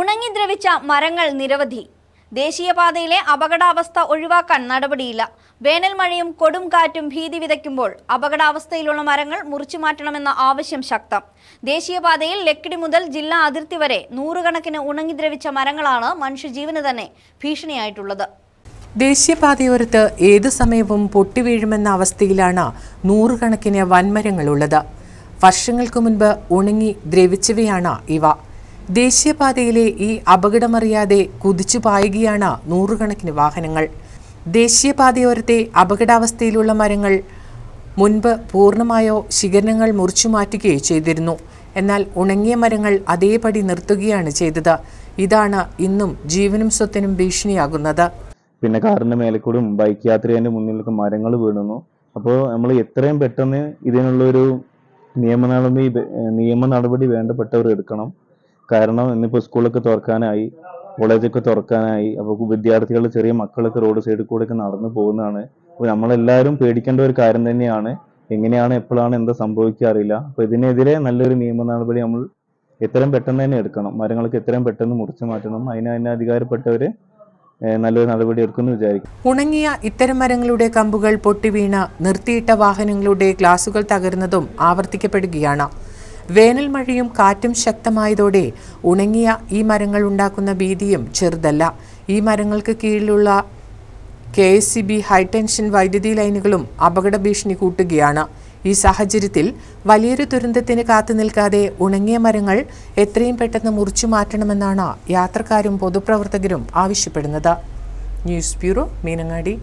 ഉണങ്ങി ദ്രവിച്ച മരങ്ങൾ നിരവധി. ദേശീയപാതയിലെ അപകടാവസ്ഥ ഒഴിവാക്കാൻ നടപടിയില്ല. വേനൽ മഴയും കൊടും കാറ്റും ഭീതി വിതയ്ക്കുമ്പോൾ അപകടാവസ്ഥയിലുള്ള മരങ്ങൾ മുറിച്ചു മാറ്റണമെന്ന ആവശ്യം ശക്തം. ദേശീയപാതയിൽ ലക്കിടി മുതൽ ജില്ലാ അതിർത്തി വരെ നൂറുകണക്കിന് ഉണങ്ങി ദ്രവിച്ച മരങ്ങളാണ് മനുഷ്യജീവന് തന്നെ ഭീഷണിയായിട്ടുള്ളത്. ദേശീയപാതയോരത്ത് ഏതു സമയവും പൊട്ടിവീഴുമെന്ന അവസ്ഥയിലാണ് നൂറുകണക്കിന് വൻമരങ്ങളുള്ളത്. വർഷങ്ങൾക്ക് മുൻപ് ഉണങ്ങി ദ്രവിച്ചവയാണ് ഇവ. ദേശീയപാതയിലെ ഈ അപകടമറിയാതെ കുതിച്ചു പായുകയാണ് നൂറുകണക്കിന് വാഹനങ്ങൾ. ദേശീയപാതയോരത്തെ അപകടാവസ്ഥയിലുള്ള മരങ്ങൾ മുൻപ് പൂർണമായോ ശിഖരങ്ങൾ മുറിച്ചു മാറ്റുകയോ ചെയ്തിരുന്നു. എന്നാൽ ഉണങ്ങിയ മരങ്ങൾ അതേപടി നിർത്തുകയാണ് ചെയ്തത്. ഇതാണ് ഇന്നും ജീവനും സ്വത്തിനും ഭീഷണിയാകുന്നത്. പിന്നെ കാറിന്റെ മേലെ കൂടും ബൈക്ക് യാത്രികന്റെ മുന്നിലൊക്കെ മരങ്ങൾ വീണുന്നു. അപ്പോൾ നമ്മൾ എത്രയും പെട്ടെന്ന് ഇതിനുള്ളൊരു നിയമ നടപടി നിയമ നടപടി വേണ്ടപ്പെട്ടവർ എടുക്കണം. കാരണം ഇന്നിപ്പോൾ സ്കൂളൊക്കെ തുറക്കാനായി കോളേജൊക്കെ തുറക്കാനായി അപ്പോൾ വിദ്യാർത്ഥികൾ ചെറിയ മക്കളൊക്കെ റോഡ് സൈഡിൽ കൂടെ ഒക്കെ നടന്നു പോകുന്നതാണ്. അപ്പോൾ നമ്മളെല്ലാവരും പേടിക്കേണ്ട ഒരു കാര്യം തന്നെയാണ്. എങ്ങനെയാണ് എപ്പോഴാണ് എന്താ സംഭവിക്കുക അറിയില്ല. അപ്പോൾ ഇതിനെതിരെ നല്ലൊരു നിയമ നടപടി നമ്മൾ എത്രയും പെട്ടെന്ന് തന്നെ എടുക്കണം. മരങ്ങളൊക്കെ എത്രയും പെട്ടെന്ന് മുറിച്ചു മാറ്റണം. അതിന് അതിന് അധികാരപ്പെട്ടവർ നല്ലൊരു നടപടി എടുക്കുമെന്ന് വിചാരിക്കും ഉണങ്ങിയ ഇത്തരം മരങ്ങളുടെ കമ്പുകൾ പൊട്ടിവീണ് നിർത്തിയിട്ട വാഹനങ്ങളുടെ ഗ്ലാസുകൾ തകരുന്നതും ആവർത്തിക്കപ്പെടുകയാണ്. വേനൽ മഴയും കാറ്റും ശക്തമായതോടെ ഉണങ്ങിയ ഈ മരങ്ങൾ ഉണ്ടാക്കുന്ന ഭീതിയും ചെറുതല്ല. ഈ മരങ്ങൾക്ക് കീഴിലുള്ള K S C B high tension വൈദ്യുതി ലൈനുകളും അപകട ഭീഷണി കൂട്ടുകയാണ്. ഈ സാഹചര്യത്തിൽ വലിയൊരു ദുരന്തത്തിന് കാത്തു നിൽക്കാതെ ഉണങ്ങിയ മരങ്ങൾ എത്രയും പെട്ടെന്ന് മുറിച്ചു മാറ്റണമെന്നാണ് യാത്രക്കാരും പൊതുപ്രവർത്തകരും ആവശ്യപ്പെടുന്നത്. News bureau Meenangadi.